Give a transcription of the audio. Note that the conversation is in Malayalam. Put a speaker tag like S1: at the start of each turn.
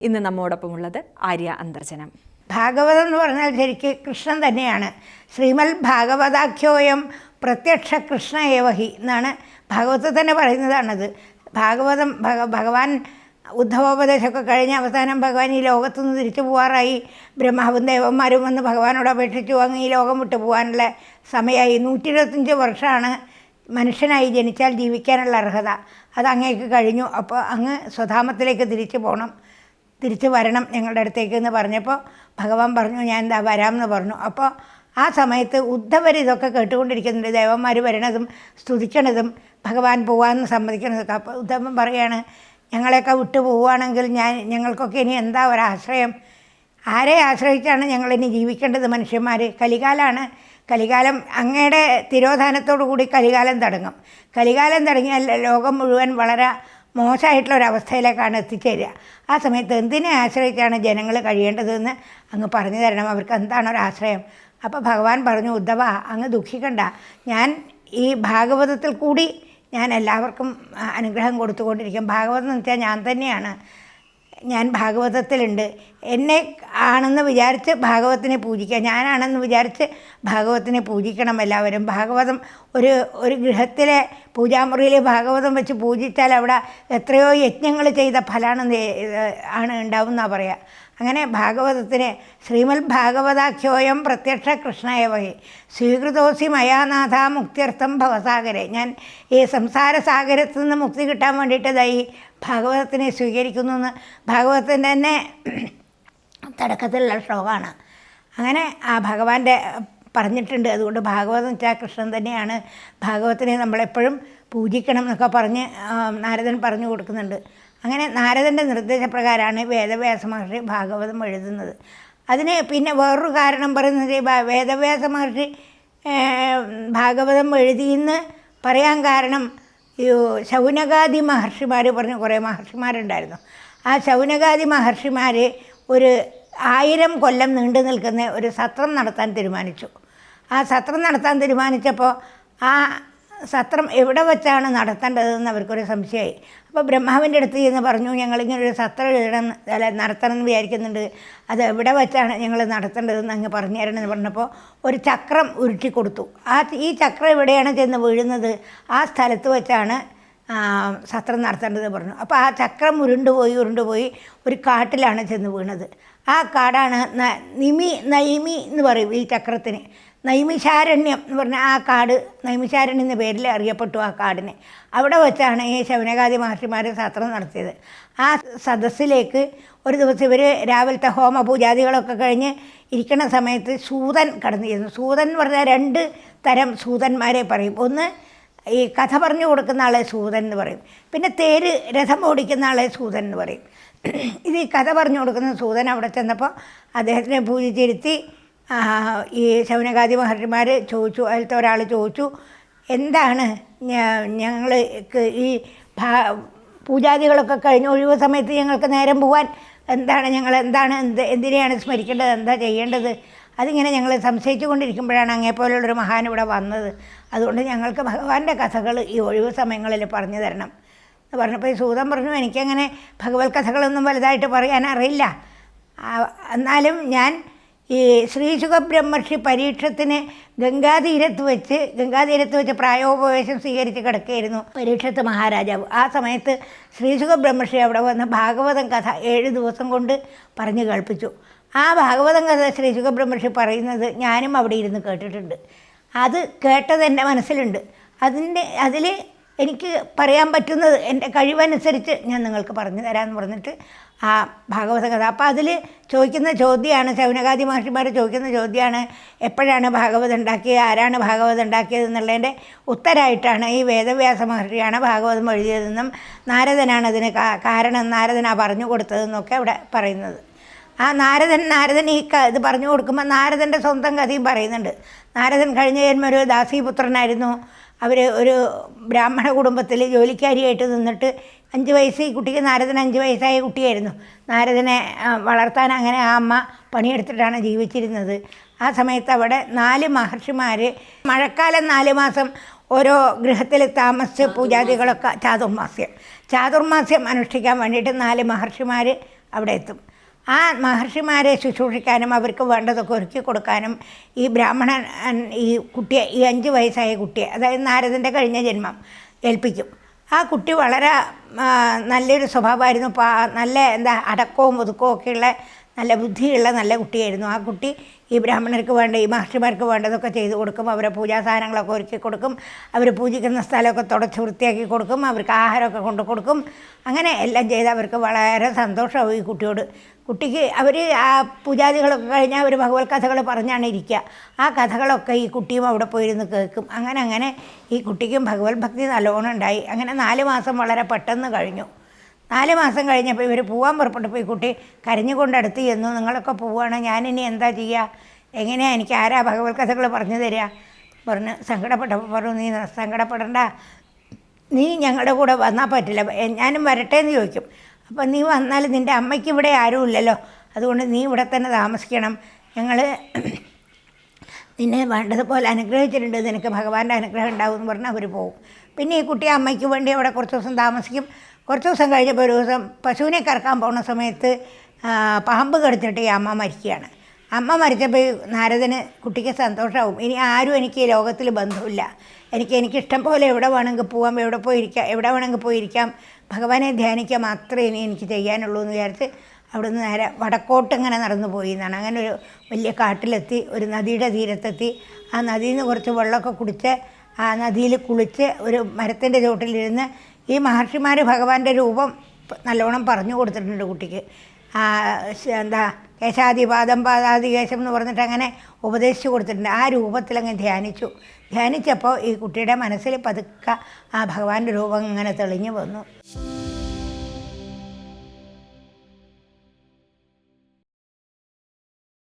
S1: ഇന്ന് നമ്മോടൊപ്പമുള്ളത് ആര്യ അന്തർജനം.
S2: ഭാഗവതം എന്ന് പറഞ്ഞാൽ ശരിക്ക് കൃഷ്ണൻ തന്നെയാണ്. ശ്രീമൽ ഭാഗവതാഖ്യോയം പ്രത്യക്ഷ കൃഷ്ണ ഏവഹി എന്നാണ് ഭാഗവതത്തിൽ തന്നെ പറയുന്നതാണത്. ഭാഗവതം ഭഗ ഭഗവാൻ ഉദ്ധവോപദേശമൊക്കെ കഴിഞ്ഞ് അവസാനം ഭഗവാൻ ഈ ലോകത്തുനിന്ന് തിരിച്ചു പോകാറായി ബ്രഹ്മാവും ദേവന്മാരും വന്ന് ഭഗവാനോട് അപേക്ഷിച്ചു. അങ്ങ് ഈ ലോകം വിട്ടു പോകാനുള്ള സമയമായി. നൂറ്റി ഇരുപത്തഞ്ച് വർഷമാണ് മനുഷ്യനായി ജനിച്ചാൽ ജീവിക്കാനുള്ള അർഹത. അത് അങ്ങേക്ക് കഴിഞ്ഞു. അപ്പോൾ അങ്ങ് സ്വധാമത്തിലേക്ക് തിരിച്ചു പോകണം തിരിച്ചു വരണം ഞങ്ങളുടെ അടുത്തേക്ക് എന്ന് പറഞ്ഞപ്പോൾ ഭഗവാൻ പറഞ്ഞു ഞാൻ എന്താ വരാമെന്ന് പറഞ്ഞു. അപ്പോൾ ആ സമയത്ത് ഉദ്ധവർ ഇതൊക്കെ കേട്ടുകൊണ്ടിരിക്കുന്നുണ്ട്. ദേവന്മാർ വരണതും സ്തുതിക്കണതും ഭഗവാൻ പോകാമെന്ന് സമ്മതിക്കണതൊക്കെ. അപ്പോൾ ഉദ്ധവൻ പറയാണ് ഞങ്ങളെയൊക്കെ വിട്ടു പോവുകയാണെങ്കിൽ ഞാൻ ഞങ്ങൾക്കൊക്കെ ഇനി എന്താ ഒരാശ്രയം? ആരെ ആശ്രയിച്ചാണ് ഞങ്ങളിനി ജീവിക്കേണ്ടത് മനുഷ്യന്മാർ കലികാലാണ്. കലികാലം അങ്ങയുടെ തിരോധാനത്തോടു കൂടി കലികാലം തുടങ്ങും. കലികാലം തുടങ്ങിയാൽ ലോകം മുഴുവൻ വളരെ മോശമായിട്ടുള്ള ഒരവസ്ഥയിലേക്കാണ് എത്തിച്ചേരുക. ആ സമയത്ത് എന്തിനെ ആശ്രയിച്ചാണ് ജനങ്ങൾ കഴിയേണ്ടതെന്ന് അങ്ങ് പറഞ്ഞു തരണം. അവർക്ക് എന്താണ് ഒരാശ്രയം അപ്പോൾ ഭഗവാൻ പറഞ്ഞു ഉദ്ധവ അങ്ങ് ദുഃഖിക്കണ്ട. ഞാൻ ഈ ഭാഗവതത്തിൽ കൂടി ഞാൻ എല്ലാവർക്കും അനുഗ്രഹം കൊടുത്തുകൊണ്ടിരിക്കും. ഭാഗവതം എന്ന് വെച്ചാൽ ഞാൻ തന്നെയാണ്. ഞാൻ ഭാഗവതത്തിലുണ്ട്. എന്നെ ആണെന്ന് വിചാരിച്ച് ഭാഗവത്തിനെ പൂജിക്കുക ഞാനാണെന്ന് വിചാരിച്ച് ഭാഗവത്തിനെ പൂജിക്കണം എല്ലാവരും. ഭാഗവതം ഒരു ഒരു ഗൃഹത്തിലെ പൂജാമുറിയിൽ ഭാഗവതം വെച്ച് പൂജിച്ചാൽ അവിടെ എത്രയോ യജ്ഞങ്ങൾ ചെയ്ത ഫലമാണ് ആണ് ഉണ്ടാവുമെന്നാണ് പറയുക അങ്ങനെ ഭാഗവതത്തിന് ശ്രീമൽ ഭാഗവതാഖ്യോയം പ്രത്യക്ഷ കൃഷ്ണയ വഹി സ്വീകൃതോസി മയാനാഥ മുക്തിയർത്ഥം ഭവസാഗരെ. ഞാൻ ഈ സംസാര സാഗരത്തിൽ നിന്ന് മുക്തി കിട്ടാൻ വേണ്ടിയിട്ട് ദൈ ഭാഗവതത്തിനെ സ്വീകരിക്കുന്നു എന്ന് ഭാഗവതത്തിന്റെ തന്നെ തുടക്കത്തിലുള്ള ശ്ലോകമാണ്. അങ്ങനെ ആ ഭഗവാന്റെ പറഞ്ഞിട്ടുണ്ട്. അതുകൊണ്ട് ഭാഗവതം വെച്ചാൽ കൃഷ്ണൻ തന്നെയാണ് ഭാഗവതത്തിനെ നമ്മളെപ്പോഴും പൂജിക്കണം എന്നൊക്കെ പറഞ്ഞ് നാരദൻ പറഞ്ഞു കൊടുക്കുന്നുണ്ട്. അങ്ങനെ നാരദന്റെ നിർദ്ദേശപ്രകാരമാണ് വേദവ്യാസ മഹർഷി ഭാഗവതം എഴുതുന്നത്. അതിന് പിന്നെ വേറൊരു കാരണം പറയുന്നത് വേദവ്യാസ മഹർഷി ഭാഗവതം എഴുതിയെന്ന് പറയാൻ കാരണം ഈ ശൗനകാദി മഹർഷിമാർ പറഞ്ഞ കുറേ മഹർഷിമാരുണ്ടായിരുന്നു. ആ ശൗനകാദി മഹർഷിമാർ ഒരു ആയിരം കൊല്ലം നീണ്ടു നിൽക്കുന്ന ഒരു സത്രം നടത്താൻ തീരുമാനിച്ചു. ആ സത്രം നടത്താൻ തീരുമാനിച്ചപ്പോൾ ആ സത്രം എവിടെ വെച്ചാണ് നടത്തേണ്ടതെന്ന് അവർക്കൊരു സംശയമായി. അപ്പോൾ ബ്രഹ്മാവിന്റെ അടുത്ത് ചെന്ന് പറഞ്ഞു ഞങ്ങളിങ്ങനെ ഒരു സത്രം എഴുതണം അല്ല നടത്തണം എന്ന് വിചാരിക്കുന്നുണ്ട്. അത് എവിടെ വെച്ചാണ് ഞങ്ങൾ നടത്തേണ്ടതെന്ന് അങ്ങ് പറഞ്ഞു തരണമെന്ന് പറഞ്ഞപ്പോൾ ഒരു ചക്രം ഉരുട്ടി കൊടുത്തു. ആ ഈ ചക്രം എവിടെയാണ് ചെന്ന് വീഴുന്നത്? ആ സ്ഥലത്ത് വെച്ചാണ് സത്രം നടത്തേണ്ടത് പറഞ്ഞു. അപ്പോൾ ആ ചക്രം ഉരുണ്ടുപോയി ഉരുണ്ടുപോയി ഒരു കാട്ടിലാണ് ചെന്ന് വീണത്. ആ കാടാണ് നിമി നൈമി എന്ന് പറയും ഈ ചക്രത്തിന്. നൈമിഷാരണ്യം എന്ന് പറഞ്ഞാൽ ആ കാട് നൈമിഷാരണ്യം എന്ന പേരിൽ അറിയപ്പെട്ടു ആ കാടിനെ. അവിടെ വെച്ചാണ് ഈ ശവനകാതി മഹർഷിമാർ സത്രം നടത്തിയത്. ആ സദസ്സിലേക്ക് ഒരു ദിവസം ഇവർ രാവിലത്തെ ഹോമ പൂജാദികളൊക്കെ കഴിഞ്ഞ് ഇരിക്കുന്ന സമയത്ത് സൂതൻ കടന്നിരുന്നു. സൂതൻ എന്ന് പറഞ്ഞാൽ രണ്ട് തരം സൂതന്മാരെ പറയും. ഒന്ന് ഈ കഥ പറഞ്ഞു കൊടുക്കുന്ന ആളെ സൂതൻ എന്ന് പറയും. പിന്നെ തേര് രഥം ഓടിക്കുന്ന ആളെ സൂതൻ എന്ന് പറയും. ഇത് ഈ കഥ പറഞ്ഞു കൊടുക്കുന്ന സൂതൻ അവിടെ ചെന്നപ്പോൾ അദ്ദേഹത്തിനെ പൂജിച്ചിരുത്തി ഈ ശൗനകാദി മഹർഷിമാർ ചോദിച്ചു അതിലത്തെ ഒരാൾ ചോദിച്ചു എന്താണ് ഞങ്ങൾക്ക് ഈ ഭാ പൂജാദികളൊക്കെ കഴിഞ്ഞ് ഒഴിവ് സമയത്ത് ഞങ്ങൾക്ക് നേരം പോകാൻ എന്താണ് ഞങ്ങൾ എന്താണ് എന്ത് എന്തിനെയാണ് സ്മരിക്കേണ്ടത് എന്താ ചെയ്യേണ്ടത്? അതിങ്ങനെ ഞങ്ങൾ സംശയിച്ചു കൊണ്ടിരിക്കുമ്പോഴാണ് അങ്ങേപ്പോലുള്ളൊരു മഹാൻ ഇവിടെ വന്നത്. അതുകൊണ്ട് ഞങ്ങൾക്ക് ഭഗവാന്റെ കഥകൾ ഈ ഒഴിവ് സമയങ്ങളിൽ പറഞ്ഞു തരണം എന്ന് പറഞ്ഞപ്പോൾ ഈ സൂതം പറഞ്ഞു എനിക്കങ്ങനെ ഭഗവത് കഥകളൊന്നും വലുതായിട്ട് പറയാൻ അറിയില്ല. എന്നാലും ഞാൻ ഈ ശ്രീശുഖ ബ്രഹ്മർഷി പരീക്ഷത്തിന് ഗംഗാതീരത്ത് വെച്ച് ഗംഗാതീരത്ത് വെച്ച് പ്രായോപവേശം സ്വീകരിച്ച് കിടക്കുകയായിരുന്നു പരീക്ഷത്ത് മഹാരാജാവ്. ആ സമയത്ത് ശ്രീശുഖ ബ്രഹ്മർഷി അവിടെ വന്ന് ഭാഗവതം കഥ ഏഴ് ദിവസം കൊണ്ട് പറഞ്ഞു കേൾപ്പിച്ചു. ആ ഭാഗവതം കഥ ശ്രീശുഖ ബ്രഹ്മർഷി പറയുന്നത് ഞാനും അവിടെ ഇരുന്ന് കേട്ടിട്ടുണ്ട്. അത് കേട്ടത് എന്റെ മനസ്സിലുണ്ട്. അതിന്റെ അതിൽ എനിക്ക് പറയാൻ പറ്റുന്നത് എന്റെ കഴിവനുസരിച്ച് ഞാൻ നിങ്ങൾക്ക് പറഞ്ഞു തരാമെന്ന് പറഞ്ഞിട്ട് ആ ഭാഗവത കഥ. അപ്പോൾ അതിൽ ചോദിക്കുന്ന ചോദ്യമാണ് ശൗനകാദി മഹർഷിമാർ ചോദിക്കുന്ന ചോദ്യമാണ് എപ്പോഴാണ് ഭാഗവതം ഉണ്ടാക്കിയത് ആരാണ് ഭാഗവതം ഉണ്ടാക്കിയത് എന്നുള്ളതിന്റെ ഉത്തരമായിട്ടാണ് ഈ വേദവ്യാസ മഹർഷിയാണ് ഭാഗവതം എഴുതിയതെന്നും നാരദനാണ് അതിന് കാരണം നാരദനാ പറഞ്ഞു കൊടുത്തതെന്നൊക്കെ അവിടെ പറയുന്നത്. ആ നാരദൻ നാരദൻ ഈ ഇത് പറഞ്ഞു കൊടുക്കുമ്പോൾ നാരദന്റെ സ്വന്തം കഥയും പറയുന്നുണ്ട്. നാരദൻ കഴിഞ്ഞ ജന്മ ഒരു ദാസീപുത്രനായിരുന്നു. അവർ ഒരു ബ്രാഹ്മണ കുടുംബത്തിൽ ജോലിക്കാരിയായിട്ട് നിന്നിട്ട് അഞ്ച് വയസ്സ് ഈ കുട്ടിക്ക് നാരദൻ അഞ്ച് വയസ്സായ കുട്ടിയായിരുന്നു. നാരദനെ വളർത്താൻ അങ്ങനെ ആ അമ്മ പണിയെടുത്തിട്ടാണ് ജീവിച്ചിരുന്നത്. ആ സമയത്ത് അവിടെ നാല് മഹർഷിമാർ മഴക്കാലം നാല് മാസം ഓരോ ഗൃഹത്തിൽ താമസിച്ച് പൂജാദികളൊക്കെ ചാതുർമാസ്യം. ചാതുർമാസ്യം അനുഷ്ഠിക്കാൻ വേണ്ടിയിട്ട് നാല് മഹർഷിമാർ അവിടെ എത്തും. ആ മഹർഷിമാരെ ശുശ്രൂഷിക്കാനും അവർക്ക് വേണ്ടതൊക്കെ ഒരുക്കി കൊടുക്കാനും ഈ ബ്രാഹ്മണൻ ഈ കുട്ടിയെ ഈ അഞ്ച് വയസ്സായ കുട്ടിയെ അതായത് നാരദന്റെ കഴിഞ്ഞ ജന്മം ഏൽപ്പിക്കും. ആ കുട്ടി വളരെ നല്ലൊരു സ്വഭാവമായിരുന്നു. നല്ല എന്താ അടക്കവും ഒതുക്കവും ഒക്കെയുള്ള നല്ല ബുദ്ധിയുള്ള നല്ല കുട്ടിയായിരുന്നു. ആ കുട്ടി ഈ ബ്രാഹ്മണർക്ക് വേണ്ട ഈ മഹർഷിമാർക്ക് വേണ്ടതൊക്കെ ചെയ്തു കൊടുക്കും. അവരെ പൂജാ സാധനങ്ങളൊക്കെ ഒരുക്കി കൊടുക്കും. അവർ പൂജിക്കുന്ന സ്ഥലമൊക്കെ തുടച്ച് വൃത്തിയാക്കി കൊടുക്കും. അവർക്ക് ആഹാരമൊക്കെ കൊണ്ടു കൊടുക്കും. അങ്ങനെ എല്ലാം ചെയ്ത് അവർക്ക് വളരെ സന്തോഷമാവും ഈ കുട്ടിയോട്. കുട്ടിക്ക് അവർ ആ പൂജാദികളൊക്കെ കഴിഞ്ഞാൽ അവർ ഭഗവത് കഥകൾ പറഞ്ഞാണ് ഇരിക്കുക. ആ കഥകളൊക്കെ ഈ കുട്ടിയും അവിടെ പോയിരുന്ന് കേൾക്കും. അങ്ങനെ അങ്ങനെ ഈ കുട്ടിക്കും ഭഗവത് ഭക്തി നല്ലോണം ഉണ്ടായി. അങ്ങനെ നാല് മാസം വളരെ പെട്ടെന്ന് കഴിഞ്ഞു. നാല് മാസം കഴിഞ്ഞപ്പോൾ ഇവർ പോകാൻ പുറപ്പെട്ടപ്പോൾ പോയി. കുട്ടി കരഞ്ഞുകൊണ്ട് അടുത്ത് ചെന്നു. നിങ്ങളൊക്കെ പോവുകയാണ് ഞാനിനി എന്താ ചെയ്യുക എങ്ങനെയാണ് എനിക്ക് ആരാ ഭഗവത് കഥകൾ പറഞ്ഞു തരിക പറഞ്ഞ് സങ്കടപ്പെട്ടപ്പോൾ പറഞ്ഞു നീ സങ്കടപ്പെടണ്ട. നീ ഞങ്ങളുടെ കൂടെ വന്നാൽ പറ്റില്ല. ഞാനും വരട്ടെ എന്ന് ചോദിക്കും. അപ്പം നീ വന്നാൽ നിന്റെ അമ്മയ്ക്ക് ഇവിടെ ആരും ഇല്ലല്ലോ. അതുകൊണ്ട് നീ ഇവിടെ തന്നെ താമസിക്കണം. ഞങ്ങൾ നിന്നെ വേണ്ടതുപോലെ അനുഗ്രഹിച്ചിട്ടുണ്ട്. നിനക്ക് ഭഗവാന്റെ അനുഗ്രഹം ഉണ്ടാവും എന്ന് പറഞ്ഞാൽ അവർ പോകും പിന്നെ ഈ കുട്ടി അമ്മയ്ക്ക് വേണ്ടി അവിടെ കുറച്ച് ദിവസം താമസിക്കും. കുറച്ച് ദിവസം കഴിഞ്ഞപ്പോൾ ഒരു ദിവസം പശുവിനെ കറക്കാൻ പോകുന്ന സമയത്ത് പാമ്പ് കടിച്ചിട്ട് ഈ അമ്മ മരിക്കുകയാണ്. അമ്മ മരിച്ചപ്പോൾ നാരദന് കുട്ടിക്ക് സന്തോഷമാവും. ഇനി ആരും എനിക്ക് ഈ ലോകത്തിൽ ബന്ധമില്ല. എനിക്ക് എനിക്കിഷ്ടം പോലെ എവിടെ വേണമെങ്കിൽ പോവാം എവിടെ പോയിരിക്കാം എവിടെ വേണമെങ്കിൽ പോയിരിക്കാം. ഭഗവാനെ ധ്യാനിക്കുക മാത്രമേ ഇനി എനിക്ക് ചെയ്യാനുള്ളൂ എന്ന് വിചാരിച്ച് അവിടുന്ന് നേരെ വടക്കോട്ട് ഇങ്ങനെ നടന്നു പോയി എന്നാണ്. അങ്ങനെ ഒരു വലിയ കാട്ടിലെത്തി ഒരു നദിയുടെ തീരത്തെത്തി. ആ നദിയിൽ നിന്ന് കുറച്ച് വെള്ളമൊക്കെ കുടിച്ച് ആ നദിയിൽ കുളിച്ച് ഒരു മരത്തിന്റെ ചുവട്ടിലിരുന്ന് ഈ മഹർഷിമാർ ഭഗവാന്റെ രൂപം നല്ലോണം പറഞ്ഞു കൊടുത്തിട്ടുണ്ട് കുട്ടിക്ക്. എന്താ കേശാദിപാദം പാദാദി കേശം എന്ന് പറഞ്ഞിട്ട് അങ്ങനെ ഉപദേശിച്ചു കൊടുത്തിട്ടുണ്ട്. ആ രൂപത്തിൽ അങ്ങ് ധ്യാനിച്ചു. ധ്യാനിച്ചപ്പോൾ ഈ കുട്ടിയുടെ മനസ്സിൽ പതുക്കെ ആ ഭഗവാന്റെ രൂപം ഇങ്ങനെ തെളിഞ്ഞു വന്നു.